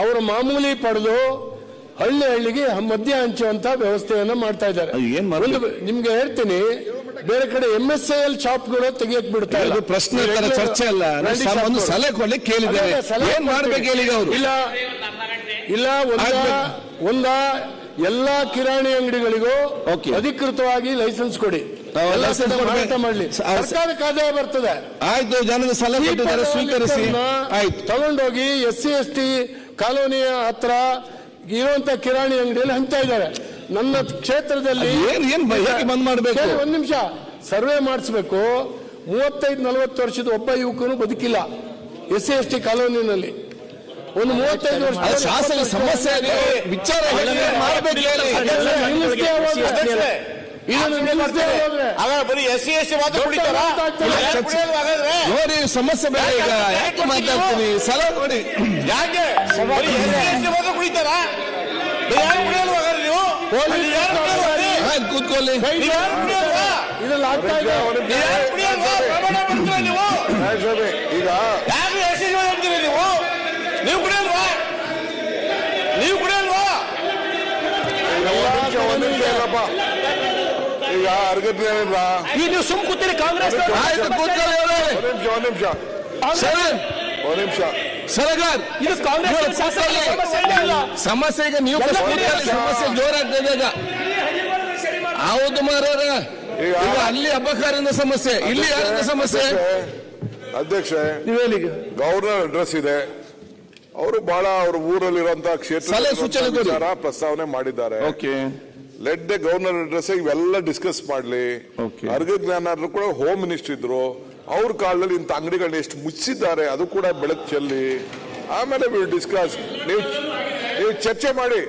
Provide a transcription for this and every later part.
ಅವರ ಮಾಮೂಲಿ ಪಡೆದು ಹಳ್ಳಿ ಹಳ್ಳಿಗೆ ಮದ್ಯ ಹಂಚುವಂತ ವ್ಯವಸ್ಥೆಯನ್ನ ಮಾಡ್ತಾ ಇದ್ದಾರೆ. ನಿಮ್ಗೆ ಹೇಳ್ತೀನಿ ಬೇರೆ ಕಡೆ ಎಂ ಎಸ್ ಐ ಎಲ್ ಶಾಪ್ಗಳು ತೆಗಿಯಕ್ ಬಿಡ್ತಾ ಇಲ್ಲ. ಇದು ಪ್ರಶ್ನೆ ಚರ್ಚೆ ಅಲ್ಲ. ಒಂದು. ಸಲಹೆ ಕೊಡ್ಲಿಕ್ಕೆ ಕೇಳಿದ್ದೇನೆ ಸಲಹೆ ಏನ್ ಮಾಡ್ಬೇಕು ಹೇಳಿ ಅವರು? ಇಲ್ಲ ಇಲ್ಲ ಒಂದ ಎಲ್ಲಾ ಕಿರಾಣಿ ಅಂಗಡಿಗಳಿಗೂ. ಅಧಿಕೃತವಾಗಿ ಲೈಸೆನ್ಸ್ ಕೊಡಿ. ಮಾಡ್ಲಿ ಸರ್ಕಾರಕ್ಕೆ ಆದಾಯ ಬರ್ತದೆ ಆಯ್ತು ಜನದ ಸಲಹೆ ಸ್ವೀಕರಿಸಿ ಆಯ್ತು ತಗೊಂಡೋಗಿ ಎಸ್ ಸಿ ಎಸ್ ಟಿ ಕಾಲೋನಿಯ ಹತ್ರ ಇರುವಂತ ಕಿರಾಣಿ ಅಂಗಡಿಯಲ್ಲಿ ಹಂಚ್ತಾ ಇದ್ದಾರೆ ನನ್ನ ಕ್ಷೇತ್ರದಲ್ಲಿ ಏನ್ ಬಂದ್ ಮಾಡಬೇಕು ಒಂದ್ ನಿಮಿಷ ಸರ್ವೆ ಮಾಡಿಸ್ಬೇಕು ಮೂವತ್ತೈದು ನಲವತ್ತು ವರ್ಷದ ಒಬ್ಬ ಯುವಕನು ಬದುಕಿಲ್ಲ ಎಸ್ ಸಿ ಎಸ್ ಟಿ ಕಾಲೋನಿನಲ್ಲಿ ಒಂದು ಮೂವತ್ತೈದು ವರ್ಷ ಶಾಸನ ಸಮಸ್ಯೆ ವಿಚಾರ ಬರೀ ಎಸ್ ಸಿ ಎಸ್ ಟಿ ಮಾತ್ರ ನೋಡಿ ಸಮಸ್ಯೆ ಬೇರೆ ಈಗ. ಯಾಕೆ ಮಾತಾಡ್ತೀನಿ? ಸಲ ನೋಡಿ. ಯಾಕೆ? ಬರೀ ಎಸ್ ಸಿ ಎಸ್ ಟಿ ಮಾತ್ರ ಕುಡಿತಾರ? ಯಾರು ಕುಡಿಯಲ್ವಾ ನೀವು? ಕೂತ್ಕೊಳ್ಳಿ. ಇದ್ರಲ್ಲಿ ಆಗ್ತಾ ಇದೆ. ನೀವು ಈಗ ಯಾರು ಎಸ್ ಸಿ ಅಂತೀರಿ ನೀವು? ನೀವು ಕುಡಿಯಲ್ವಾ? ನೀವು ಕುಡಿಯಲ್ವಾ? ಒಂದ್ ನಿಮಿಷ ಇಲ್ಲಪ್ಪ. ಈಗ ಅರ್ಗದ್ ಏನಿಲ್ಲ ಈಗ ನೀವು ಸುಮ್ ಕೂತೀರಿ ಕಾಂಗ್ರೆಸ್ ಆಯ್ತು ಕೂತ್ಕೊಳ್ಳಿ ಅವ್ರೆ. ಒಂದ್ ನಿಮಿಷ. ಒಂದ್ ನಿಮಿಷ ಶರಣ್, ಒಂದ್ ನಿಮಿಷ. ಸರಗಾರ್ ಇದು ಕಾಂಗ್ರೆಸ್ ಶಾಸಕರ ಸಮಸ್ಯೆ ಇಲ್ಲ. ಸಮಸ್ಯೆ ಈಗ ನೀವು ಕೂತ್ಕೊಳ್ಳಿ, ಸಮಸ್ಯೆ ಜೋರಾಗ್ತದೆ ಈಗ. ಹೌದು ಮಾರಾರ ಈಗ- ಈಗ ಅಲ್ಲಿ ಅಬ್ಬಕಾರಿಂದ ಸಮಸ್ಯೆ ಇಲ್ಲಿ ಯಾರಿಂದ ಸಮಸ್ಯೆ? ಅಧ್ಯಕ್ಷ. ಗವರ್ನರ್ ಅಡ್ರೆಸ್ ಇದೆ. ಅವರು ಬಹಳ ಅವ್ರ ಊರಲ್ಲಿರುವಂತಹ ಕ್ಷೇತ್ರ ಸಲಹೆ ಸೂಚನೆ ಕೊಡಿ. ಪ್ರಸ್ತಾವನೆ ಮಾಡಿದ್ದಾರೆ. Okay. Let the governor address ಇವೆಲ್ಲ ಡಿಸ್ಕಸ್ ಮಾಡ್ಲಿ. ಅರ್ಗ ಜ್ಞಾನಾದ್ರು ಕೂಡ ಹೋಮ್ ಮಿನಿಸ್ಟರ್ ಇದ್ರು. ಅವ್ರ ಕಾಲದಲ್ಲಿ ಇಂಥ ಅಂಗಡಿಗಳನ್ನ ಎಷ್ಟು ಮುಚ್ಚಿದ್ದಾರೆ ಅದು ಕೂಡ ಬೆಳಕು ಚೆಲ್ಲಿ. ಆಮೇಲೆ ವಿಲ್ ಡಿಸ್ಕಸ್ ನೀವು ನೀವು ಚರ್ಚೆ ಮಾಡಿ.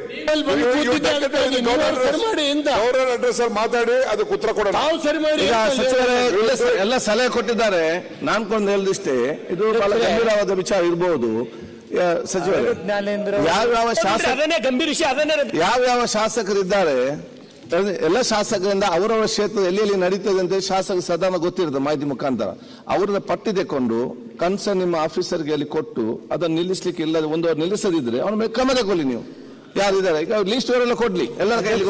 ಗವರ್ನರ್ ಅಡ್ರೆಸ್ ಅಲ್ಲಿ ಮಾತಾಡಿ ಅದಕ್ಕೆ ಉತ್ತರ ಕೊಡೋಣ. ಎಲ್ಲ ಸಲಹೆ ಕೊಟ್ಟಿದ್ದಾರೆ. ನಾನ್ ಹೇಳ್ದಿಷ್ಟೇ ಇದು ಬಹಳ ಗಂಭೀರವಾದ ವಿಚಾರ ಇರಬಹುದು ಯಾವ ಯಾವ ಶಾಸಕ ಅದನ್ನೇ ಯಾವ ವಿಷಯ ಅದನ್ನೇ ಯಾವ್ಯಾವ ಶಾಸಕರಿದ್ದಾರೆ? ಎಲ್ಲ ಶಾಸಕರಿಂದ ಅವರವರ ಕ್ಷೇತ್ರದ ಎಲ್ಲಿ ಎಲ್ಲಿ ನಡೀತದೆ ಅಂತ ಶಾಸಕ ಸದನ ಗೊತ್ತಿರುತ್ತೆ ಮಾಹಿತಿ ಮುಖಾಂತರ. ಅವ್ರನ್ನ ಪಟ್ಟಿ ತೆಕೊಂಡು ಕನ್ಸರ್ನ್ ನಿಮ್ಮ ಆಫೀಸರ್ಗೆ ಅಲ್ಲಿ ಕೊಟ್ಟು ಅದನ್ನು ನಿಲ್ಲಿಸ್ಲಿಕ್ಕೆ ಇಲ್ಲ ಒಂದು ವಾರ ನಿಲ್ಲಿಸದಿದ್ರೆ ಅವ್ರ ಮೇಲೆ ಕ್ರಮ ತಗೊಳ್ಳಿ ನೀವು. ಯಾರಿದ್ದಾರೆ? ಈಗ ಲಿಸ್ಟ್ ಅವರೆಲ್ಲ ಕೊಡ್ಲಿ. ಎಲ್ಲರ ಕೈಯಲ್ಲಿ